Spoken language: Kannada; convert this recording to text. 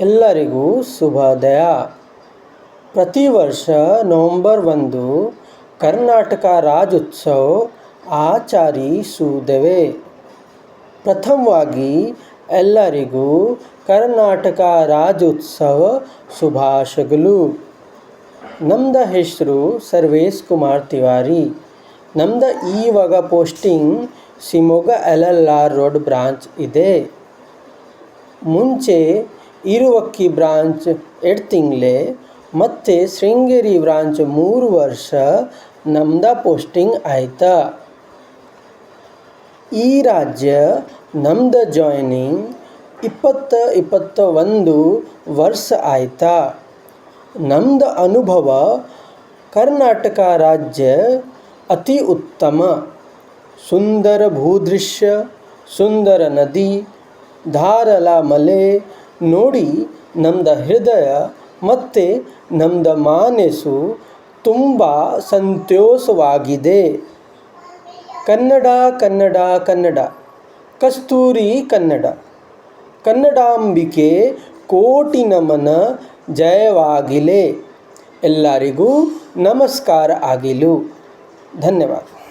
ಎಲ್ಲರಿಗೂ ಶುಭೋದಯ. ಪ್ರತಿ ವರ್ಷ ನವಂಬರ್ ಒಂದು ಕರ್ನಾಟಕ ರಾಜ್ಯೋತ್ಸವ ಆಚರಿಸುವುದೇ ಪ್ರಥಮವಾಗಿ ಎಲ್ಲರಿಗೂ ಕರ್ನಾಟಕ ರಾಜ್ಯೋತ್ಸವ ಶುಭಾಶಯಗಳು ನಮ್ದು ಹೆಸರು ಸರ್ವೇಶ್ ಕುಮಾರ್ ತಿವಾರಿ. ನಮ್ದು ಇವಾಗ posting Shivamogga L L R road branch ಇದೆ. ಮುಂಚೆ ಇರುವಕ್ಕಿ ಬ್ರಾಂಚ್ ಎರಡು ತಿಂಗಳೇ, ಮತ್ತು ಶೃಂಗೇರಿ ಬ್ರಾಂಚ್ ಮೂರು ವರ್ಷ ನಮ್ದ ಪೋಸ್ಟಿಂಗ್ ಆಯ್ತ. ಈ ರಾಜ್ಯ ನಮ್ದ ಜಾಯ್ನಿಂಗ್ ಇಪ್ಪತ್ತ ಇಪ್ಪತ್ತ ಒಂದು ವರ್ಷ ಆಯ್ತ. ನಮ್ದ ಅನುಭವ ಕರ್ನಾಟಕ ರಾಜ್ಯ ಅತಿ ಉತ್ತಮ. ಸುಂದರ ಭೂದೃಶ್ಯ, ಸುಂದರ ನದಿ ಧಾರಲ ಮಲೆ ನೋಡಿ ನಮ್ದು ಹೃದಯ ಮತ್ತು ನಮ್ದು ಮಾನಸು ತುಂಬ ಸಂತೋಷವಾಗಿದೆ. ಕನ್ನಡ ಕನ್ನಡ ಕನ್ನಡ. ಕಸ್ತೂರಿ ಕನ್ನಡ. ಕನ್ನಡಾಂಬಿಕೆ ಕೋಟಿ ನಮನ ಜಯವಾಗಿಲೆ. ಎಲ್ಲರಿಗೂ ನಮಸ್ಕಾರ ಆಗಿಲು. ಧನ್ಯವಾದ.